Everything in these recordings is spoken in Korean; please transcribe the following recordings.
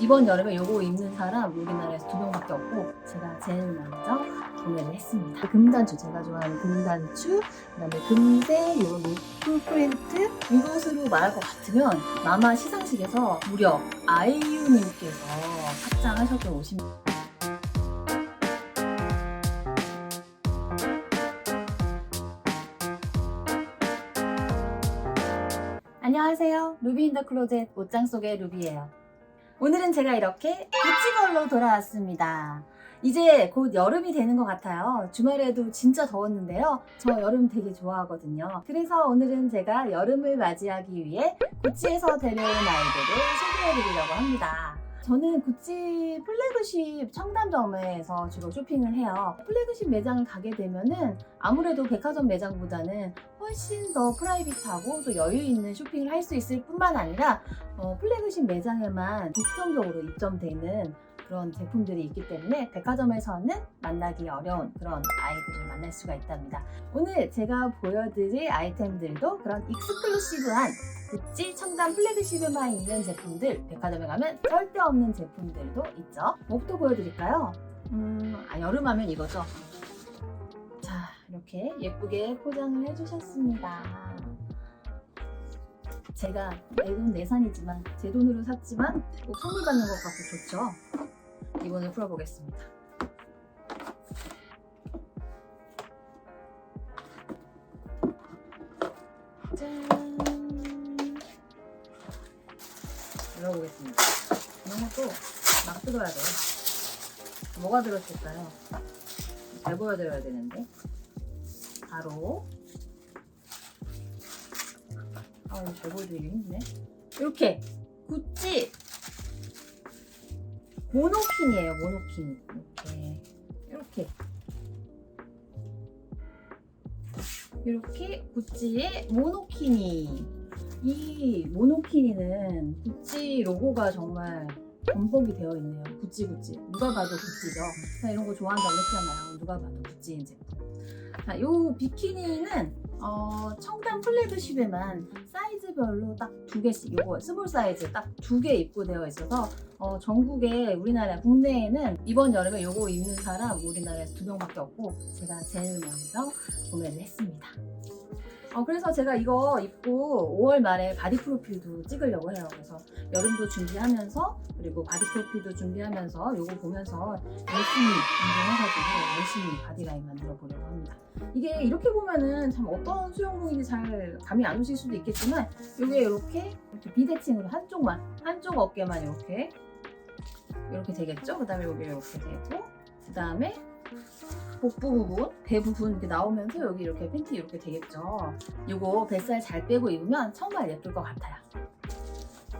이번 여름에 요거 입는 사람 우리나라에서 두 명밖에 없고 제가 제일 먼저 구매를 했습니다. 금단추 제가 좋아하는 금단추 그다음에 금색 요 루프 프린트 이것으로 말할 것 같으면 마마 시상식에서 무려 아이유님께서 합장하셨던 옷입니다. 안녕하세요. 루비 인더 클로젯 옷장 속의 루비예요. 오늘은 제가 이렇게 구찌걸로 돌아왔습니다. 이제 곧 여름이 되는 것 같아요. 주말에도 진짜 더웠는데요. 저 여름 되게 좋아하거든요. 그래서 오늘은 제가 여름을 맞이하기 위해 구찌에서 데려온 아이들을 소개해드리려고 합니다. 저는 구찌 플래그십 청담점에서 주로 쇼핑을 해요. 플래그십 매장을 가게 되면은 아무래도 백화점 매장보다는 훨씬 더 프라이빗하고 또 여유 있는 쇼핑을 할 수 있을 뿐만 아니라 어, 플래그십 매장에만 독점적으로 입점되는 그런 제품들이 있기 때문에 백화점에서는 만나기 어려운 그런 아이들을 만날 수가 있답니다. 오늘 제가 보여드릴 아이템들도 그런 익스클루시브한 구찌 청담 플래그십에만 있는 제품들 백화점에 가면 절대 없는 제품들도 있죠. 뭐부터 보여드릴까요? 음, 아, 여름하면 이거죠. 자, 이렇게 예쁘게 포장을 해주셨습니다. 제가 내 돈 내산이지만 제 돈으로 샀지만 꼭 선물 받는 것 같고 좋죠. 리본을 풀어보겠습니다. 짠! 열어보겠습니다. 이런 것도 막 뜯어야 돼요. 뭐가 들었을까요? 잘 보여드려야 되는데. 바로 아 이거 잘 보여드리기 힘드네 이렇게 구찌 모노킨이에요 모노킨. 이렇게. 이렇게. 이렇게 구찌의 모노키니 이 모노키니는 구찌 로고가 정말 범벅이 되어 있네요. 구찌 구찌. 누가 봐도 구찌죠. 이런 거 좋아한다고 했잖아요. 누가 봐도 구찌인 제품. 자, 요 비키니는 어, 청담 플래그십에만 사이즈별로 딱 두 개씩, 요거 스몰 사이즈 딱 두 개 입고되어 있어서 어, 전국에 우리나라 국내에는 이번 여름에 요거 입는 사람 우리나라에서 두 명밖에 없고 제가 제일 먼저 구매를 했습니다. 어, 그래서 제가 이거 입고 5월 말에 바디 프로필도 찍으려고 해요. 그래서 여름도 준비하면서 그리고 바디 프로필도 준비하면서 요거 보면서 열심히 운동해가지고 열심히 바디라인 만들어 보려고 합니다. 이게 이렇게 보면은 참 어떤 수영복인지 잘 감이 안 오실 수도 있겠지만 이게 이렇게 비대칭으로 한쪽만 한쪽 어깨만 이렇게 이렇게 되겠죠. 그 다음에 여기 이렇게 되고 그 다음에 복부 부분, 배 부분 이렇게 나오면서 여기 이렇게 팬티 이렇게 되겠죠. 이거 뱃살 잘 빼고 입으면 정말 예쁠 것 같아요.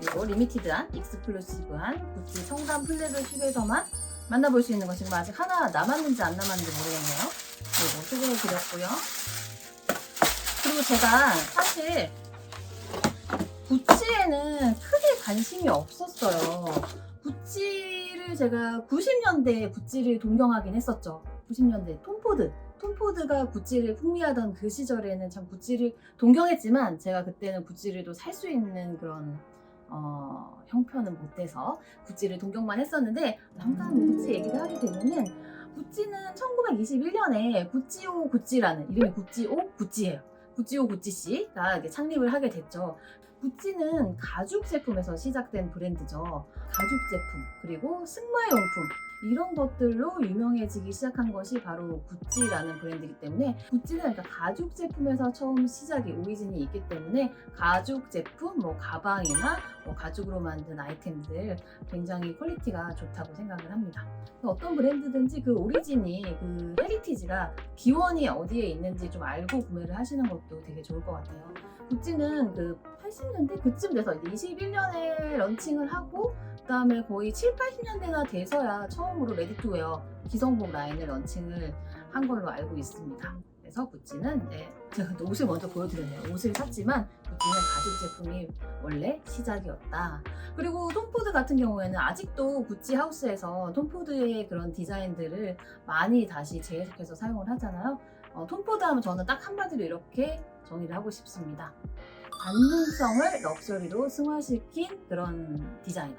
이거 리미티드한 익스클루시브한 구찌 청담 플래그십에서만 만나볼 수 있는 거 지금 아직 하나 남았는지 안 남았는지 모르겠네요. 이거 소개해 드렸고요. 그리고 제가 사실 구찌에는 크게 관심이 없었어요. 구찌를 제가 90년대에 구찌를 동경하긴 했었죠. 90년대 톰포드. 톰포드가 구찌를 풍미하던 그 시절에는 참 구찌를 동경했지만 제가 그때는 구찌를 또 살 수 있는 그런 어, 형편은 못 돼서 구찌를 동경만 했었는데 잠깐 뭐 구찌 얘기를 하게 되면은 구찌는 1921년에 구찌오 구찌라는 이름이 구찌오 구찌예요. 구찌오 구찌 씨가 이제 창립을 하게 됐죠. 구찌는 가죽 제품에서 시작된 브랜드죠. 가죽 제품 그리고 승마용품 이런 것들로 유명해지기 시작한 것이 바로 구찌라는 브랜드이기 때문에 구찌는 그러니까 가죽 제품에서 처음 시작이 오리진이 있기 때문에 가죽 제품, 뭐 가방이나 뭐 가죽으로 만든 아이템들 굉장히 퀄리티가 좋다고 생각을 합니다. 어떤 브랜드든지 그 오리진이 그 헤리티지가 기원이 어디에 있는지 좀 알고 구매를 하시는 것도 되게 좋을 것 같아요. 구찌는 그 80년대 그쯤 돼서 이제 21년에 런칭을 하고 그다음에 거의 7, 80년대가 돼서야 처음으로 레디투웨어 기성복 라인을 런칭을 한 걸로 알고 있습니다. 그래서 구찌는 이제 제가 또 옷을 먼저 보여드렸네요. 옷을 샀지만 구찌는 가죽 제품이 원래 시작이었다. 그리고 톰포드 같은 경우에는 아직도 구찌 하우스에서 톰포드의 그런 디자인들을 많이 다시 재해석해서 사용을 하잖아요. 어, 톰포드 하면 저는 딱 한마디로 이렇게 정의를 하고 싶습니다. 관능성을 럭셔리로 승화시킨 그런 디자이너.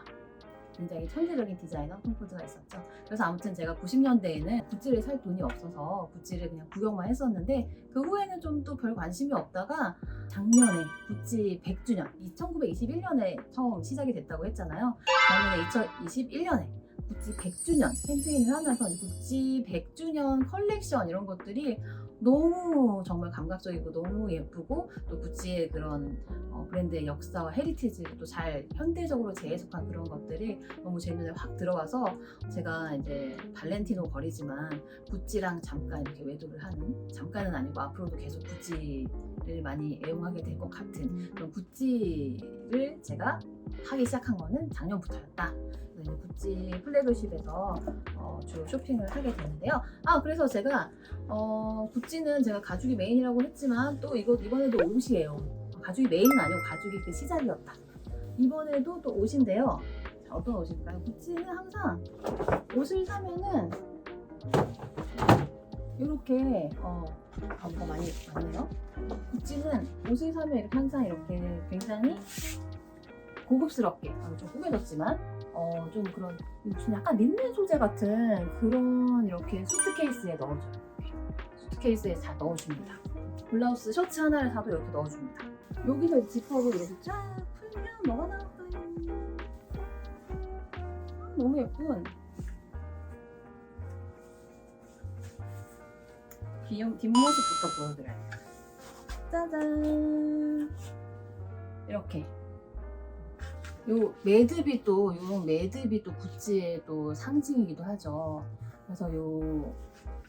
굉장히 천재적인 디자이너 톰 포드가 있었죠. 그래서 아무튼 제가 90년대에는 구찌를 살 돈이 없어서 구찌를 그냥 구경만 했었는데 그 후에는 좀 또 별 관심이 없다가 작년에 구찌 100주년, 1921년에 처음 시작이 됐다고 했잖아요. 작년에 2021년에 구찌 100주년 캠페인을 하면서 구찌 100주년 컬렉션 이런 것들이 너무 정말 감각적이고 너무 예쁘고 또 구찌의 그런 어, 브랜드의 역사와 헤리티지를 또 잘 현대적으로 재해석한 그런 것들이 너무 제 눈에 확 들어와서 제가 이제 발렌티노 거리지만 구찌랑 잠깐 이렇게 외도를 하는 잠깐은 아니고 앞으로도 계속 구찌를 많이 애용하게 될 것 같은 그런 구찌를 제가 하기 시작한 거는 작년부터였다. 구찌 플래그십에서 어, 주로 쇼핑을 하게 되는데요. 아 그래서 제가 어, 구찌는 제가 가죽이 메인이라고 했지만 또 이거 이번에도 옷이에요. 가죽이 메인은 아니고 가죽이 그 시작이었다. 이번에도 또 옷인데요. 자, 어떤 옷일까요? 구찌는 항상 옷을 사면은 이렇게 어, 아, 뭐가 많이 많네요. 구찌는 옷을 사면 이렇게 항상 이렇게 굉장히 고급스럽게 아, 좀 꾸며졌지만 어, 좀 그런 좀 약간 린넨 소재 같은 그런 이렇게 수트케이스에 넣어줘요. 수트케이스에 다 넣어줍니다. 블라우스 셔츠 하나를 사도 이렇게 넣어줍니다. 여기서 지퍼로 이렇게 쫙 풀면 뭐가 나올까요? 아, 너무 예쁜 귀여운 뒷모습부터 보여드려요. 짜잔 이렇게 요 매듭이 또, 요 매듭이 또 구찌의 또 상징이기도 하죠. 그래서 요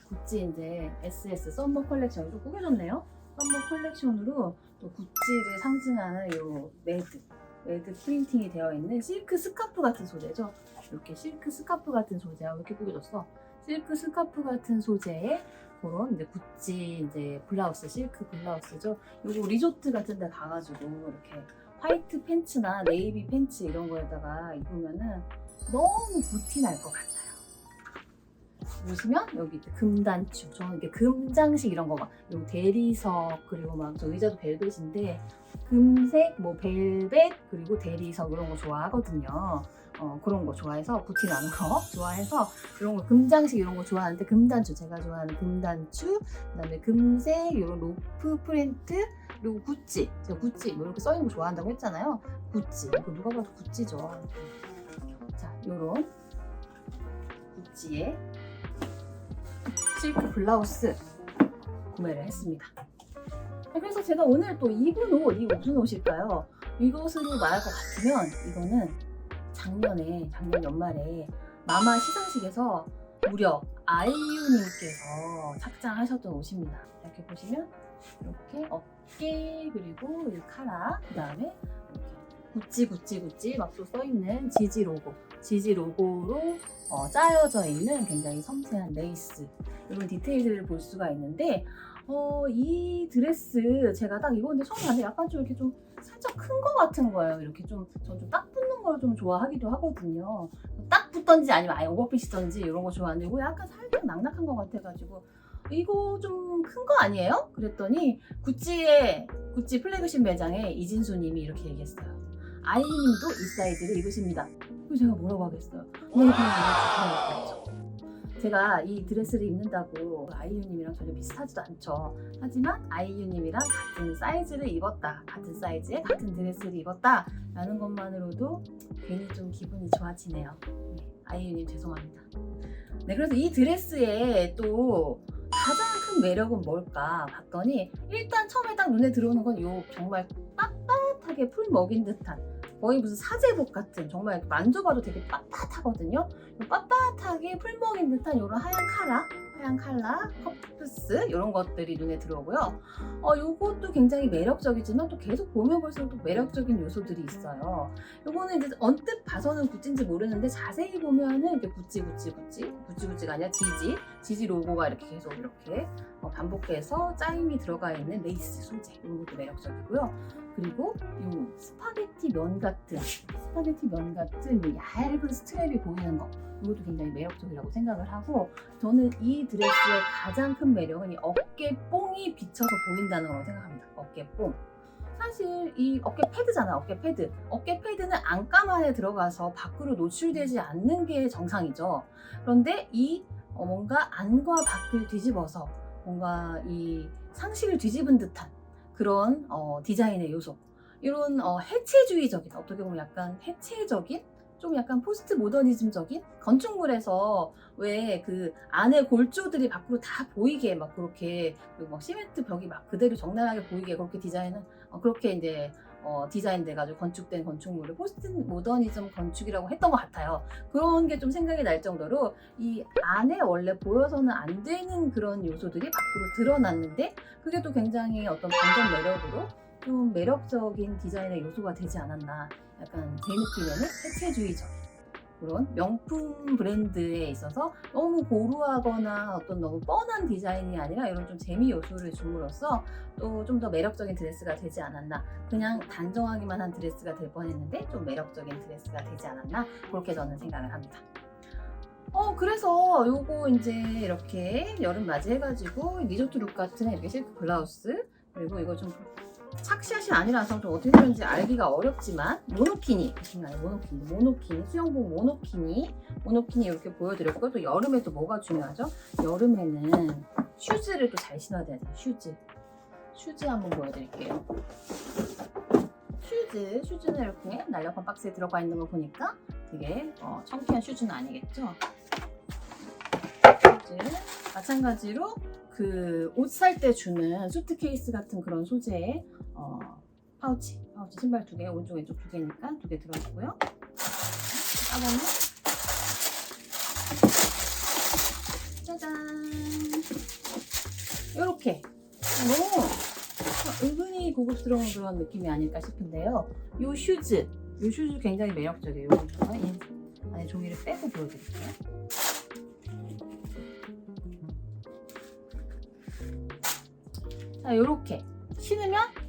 구찌 이제 SS 썸머 컬렉션으로 꾸며졌네요. 썸머 컬렉션으로 또 구찌를 상징하는 요 매듭, 매듭 프린팅이 되어 있는 실크 스카프 같은 소재죠. 이렇게 실크 스카프 같은 소재하고 이렇게 꾸겨졌어. 실크 스카프 같은 소재에 그런 이제 구찌 이제 블라우스, 실크 블라우스죠. 요거 리조트 같은 데 가가지고 이렇게 화이트 팬츠나 네이비 팬츠 이런 거에다가 입으면은 너무 부티 날 것 같아요. 보시면 여기 금단추, 저는 이게 금장식 이런 거 막, 요 대리석 그리고 막 저 의자도 벨벳인데 금색, 뭐 벨벳 그리고 대리석 이런 거 좋아하거든요. 어, 그런 거 좋아해서 부티 나는 거 좋아해서 이런 거 금장식 이런 거 좋아하는데 금단추 제가 좋아하는 금단추 그 다음에 금색 이런 로프 프린트 그리고 구찌. 제가 구찌 뭐 이렇게 써 있는 거 좋아한다고 했잖아요. 구찌. 이거 누가 봐도 구찌죠. 자 요런. 구찌의 실크 블라우스 구매를 했습니다. 그래서 제가 오늘 또 입은 옷, 이 무슨 옷일까요? 이것으로 말할 것 같으면 이거는 작년에, 작년 연말에 마마 시상식에서 무려 아이유님께서 착장하셨던 옷입니다. 이렇게 보시면 이렇게 어깨 그리고 이 카라 그 다음에 구찌 구찌 구찌 막 또 써있는 지지 로고 지지 로고로 어, 짜여져 있는 굉장히 섬세한 레이스 이런 디테일들을 볼 수가 있는데 어, 이 드레스 제가 딱 입었는데 처음 봤는데 약간 좀 이렇게 좀 살짝 큰 거 같은 거예요. 이렇게 좀, 전좀딱 붙는 걸 좀 좋아하기도 하거든요. 딱 붙던지 아니면 아예 오버핏이던지 이런 거 좋아하는데 이거 약간 살짝 낙낙한 것 같아가지고 이거 좀 큰 거 아니에요? 그랬더니 구찌의 구찌 플래그십 매장에 이진수 님이 이렇게 얘기했어요. 아이 님도 이 사이즈를 입으십니다. 그래서 제가 뭐라고 하겠어요? 네, 그냥 이거 좋다고 제가 이 드레스를 입는다고 아이유님이랑 전혀 비슷하지도 않죠. 하지만 아이유님이랑 같은 사이즈를 입었다, 같은 사이즈의 같은 드레스를 입었다 라는 것만으로도 괜히 좀 기분이 좋아지네요. 네, 아이유님 죄송합니다. 네, 그래서 이 드레스의 또 가장 큰 매력은 뭘까 봤더니 일단 처음에 딱 눈에 들어오는 건 요 정말 빳빳하게 풀 먹인 듯한 거의 무슨 사제복 같은 정말 만져봐도 되게 빳빳하거든요. 요 빳빳하게 풀 먹인 듯한 이런 하얀 카라, 하얀 칼라, 커프스 이런 것들이 눈에 들어오고요. 어, 요것도 굉장히 매력적이지만 또 계속 보면 볼수록 또 매력적인 요소들이 있어요. 요거는 이제 언뜻 봐서는 구찌인지 모르는데 자세히 보면은 이렇게 구찌 구찌 구찌 구찌 구찌가 아니라 지지 지지 로고가 이렇게 계속 이렇게 어, 반복해서 짜임이 들어가 있는 레이스 소재 이런 것도 매력적이고요. 그리고 요 스파게티 면 같은 스파게티 면 같은 요 얇은 스트랩이 보이는 거 이것도 굉장히 매력적이라고 생각을 하고 저는 이 드레스의 가장 큰 매력은 이 어깨 뽕이 비쳐서 보인다는 거라고 생각합니다. 어깨 뽕. 사실 이 어깨 패드잖아, 어깨 패드. 어깨 패드는 안감 안에 들어가서 밖으로 노출되지 않는 게 정상이죠. 그런데 이 어, 뭔가 안과 밖을 뒤집어서 뭔가 이 상식을 뒤집은 듯한 그런 어, 디자인의 요소. 이런 어, 해체주의적인, 어떻게 보면 약간 해체적인 좀 약간 포스트 모더니즘적인 건축물에서 왜 그 안에 골조들이 밖으로 다 보이게 막 그렇게 막 시멘트 벽이 막 그대로 적나라하게 보이게 그렇게 디자인은 어, 그렇게 이제 어, 디자인돼 가지고 건축된 건축물을 포스트 모더니즘 건축이라고 했던 것 같아요. 그런 게 좀 생각이 날 정도로 이 안에 원래 보여서는 안 되는 그런 요소들이 밖으로 드러났는데 그게 또 굉장히 어떤 반전 매력으로 좀 매력적인 디자인의 요소가 되지 않았나. 약간 제 느낌에는 해체주의적. 그런 명품 브랜드에 있어서 너무 고루하거나 어떤 너무 뻔한 디자인이 아니라 이런 좀 재미 요소를 줌으로써 또 좀 더 매력적인 드레스가 되지 않았나. 그냥 단정하기만 한 드레스가 될 뻔했는데 좀 매력적인 드레스가 되지 않았나. 그렇게 저는 생각을 합니다. 어, 그래서 요거 이제 이렇게 여름 맞이해가지고 리조트 룩 같은 이렇게 실크 블라우스 그리고 이거 좀 착샷이 아니라서 좀 어떻게 되는지 알기가 어렵지만 모노키니 보시나요? 모노키니 모노키니 수영복 모노키니 모노키니 이렇게 보여드렸고 또 여름에 또 뭐가 중요하죠? 여름에는 슈즈를 또 잘 신어야 되죠 슈즈 슈즈 한번 보여드릴게요 슈즈 슈즈는 이렇게 날렵한 박스에 들어가 있는 거 보니까 되게 어, 청키한 슈즈는 아니겠죠? 슈즈 마찬가지로 그 옷 살 때 주는 수트케이스 같은 그런 소재의 어, 파우치, 파우치 신발 두 개, 오른쪽 왼쪽 두 개니까 두 개 들어있고요. 까보면 짜잔 이렇게 너무 은근히 고급스러운 그런 느낌이 아닐까 싶은데요. 이 슈즈, 이 슈즈 굉장히 매력적이에요. 이 안에 종이를 빼고 보여드릴게요. 자, 이렇게 신으면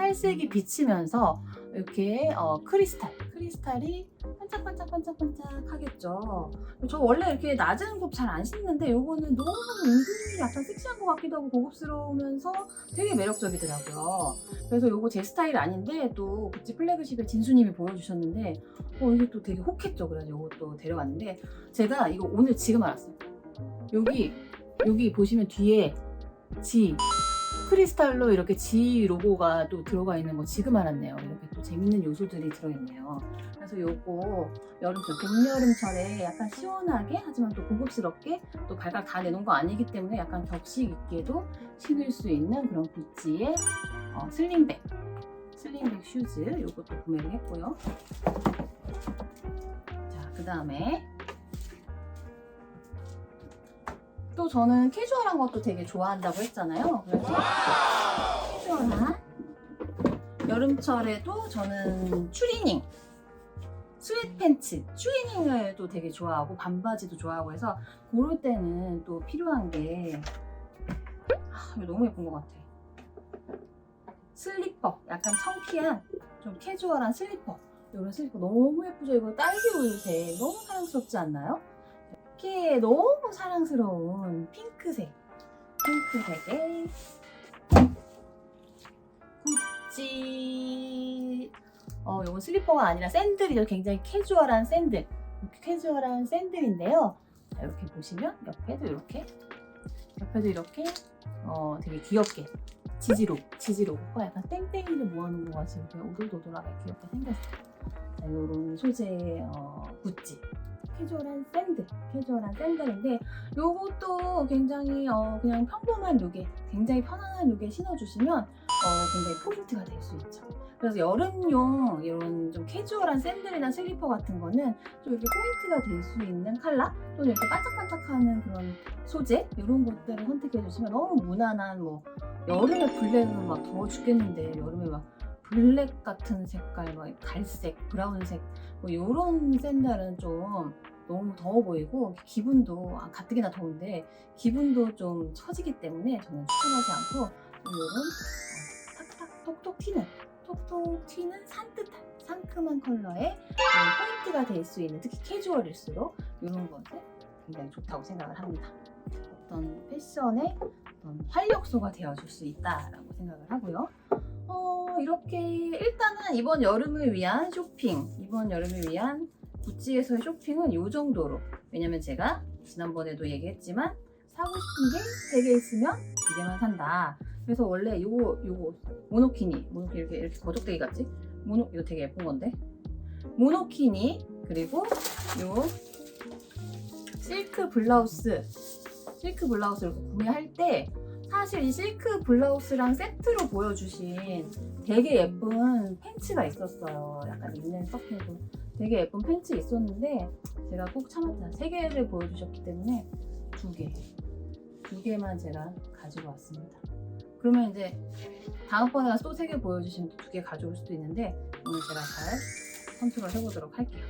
이렇게 살색이 비치면서 이렇게 어, 크리스탈, 크리스탈이 반짝반짝반짝반짝 하겠죠. 저 원래 이렇게 낮은 굽잘안 신는데 요거는 너무 은근히 약간 섹시한 것 같기도 하고 고급스러우면서 되게 매력적이더라고요. 그래서 요거 제 스타일 아닌데 또 구찌 플래그십에 진수님이 보여주셨는데 어 이게 또 되게 혹했죠. 그래서 요것도 데려왔는데 제가 이거 오늘 지금 알았어요. 여기 여기 보시면 뒤에 G 크리스탈로 이렇게 G 로고가 또 들어가 있는 거 지금 알았네요. 이렇게 또 재밌는 요소들이 들어있네요. 그래서 요거 여름철, 봄, 여름철에 약간 시원하게 하지만 또 고급스럽게 또 발각 다 내놓은 거 아니기 때문에 약간 격식 있게도 신을 수 있는 그런 구찌의 어, 슬링백, 슬링백 슈즈 요것도 구매를 했고요. 자, 그 다음에 또 저는 캐주얼한 것도 되게 좋아한다고 했잖아요. 그래서 캐주얼한 여름철에도 저는 추리닝, 스웨트 팬츠, 추리닝을 또 되게 좋아하고 반바지도 좋아하고 해서 그럴 때는 또 필요한 게 아, 이거 너무 예쁜 것 같아. 슬리퍼, 약간 청키한 좀 캐주얼한 슬리퍼. 이런 슬리퍼 너무 예쁘죠? 이거 딸기 우유색 너무 사랑스럽지 않나요? 이렇게 너무 사랑스러운 핑크색. 핑크색의 구찌. 어 이건 슬리퍼가 아니라 샌들이죠. 굉장히 캐주얼한 샌들. 캐주얼한 샌들인데요. 자, 이렇게 보시면 옆에도 이렇게 옆에도 이렇게 어 되게 귀엽게 지지로 지지로가 약간 땡땡이를 모아놓은 것 같이 이렇게 오돌도돌하게 귀엽게 생겼어요. 자, 이런 소재의 어, 구찌 캐주얼한 샌들, 캐주얼한 샌들인데 요것도 굉장히 어, 그냥 평범한 룩에 굉장히 편안한 룩에 신어주시면 어, 굉장히 포인트가 될 수 있죠. 그래서 여름용 이런 좀 캐주얼한 샌들이나 슬리퍼 같은 거는 좀 이렇게 포인트가 될 수 있는 컬러 또는 이렇게 반짝반짝하는 그런 소재 이런 것들을 선택해 주시면 너무 무난한 뭐 여름에 블랙은 막 더워 죽겠는데 여름에 막 블랙 같은 색깔, 막 갈색, 브라운색 뭐 이런 샌들은 좀 너무 더워 보이고 기분도 아, 가뜩이나 더운데 기분도 좀 처지기 때문에 저는 추천하지 않고 좀 이런 어, 탁탁 톡톡 튀는 톡톡 튀는 산뜻한 상큼한 컬러의 포인트가 될 수 있는 특히 캐주얼일수록 이런 것들 굉장히 좋다고 생각을 합니다. 어떤 패션의 어떤 활력소가 되어줄 수 있다라고 생각을 하고요. 어, 이렇게 일단은 이번 여름을 위한 쇼핑, 이번 여름을 위한 구찌에서의 쇼핑은 이 정도로. 왜냐면 제가 지난번에도 얘기했지만 사고 싶은 게세개 있으면 두 개만 산다. 그래서 원래 요거 요거 모노키니 모노키니 이렇게 이렇게 거적대기 같지? 모노 이거 되게 예쁜 건데 모노키니 그리고 요 실크 블라우스 실크 블라우스를 구매할 때 사실 이 실크 블라우스랑 세트로 보여주신 되게 예쁜 팬츠가 있었어요. 약간 린넨 서핑도 되게 예쁜 팬츠 있었는데 제가 꼭 참았다. 세 개를 보여주셨기 때문에 두 개, 두 개만 제가 가지고 왔습니다. 그러면 이제 다음번에 또 세 개 보여주시면 두 개 가져올 수도 있는데 오늘 제가 잘 컨트롤 해보도록 할게요.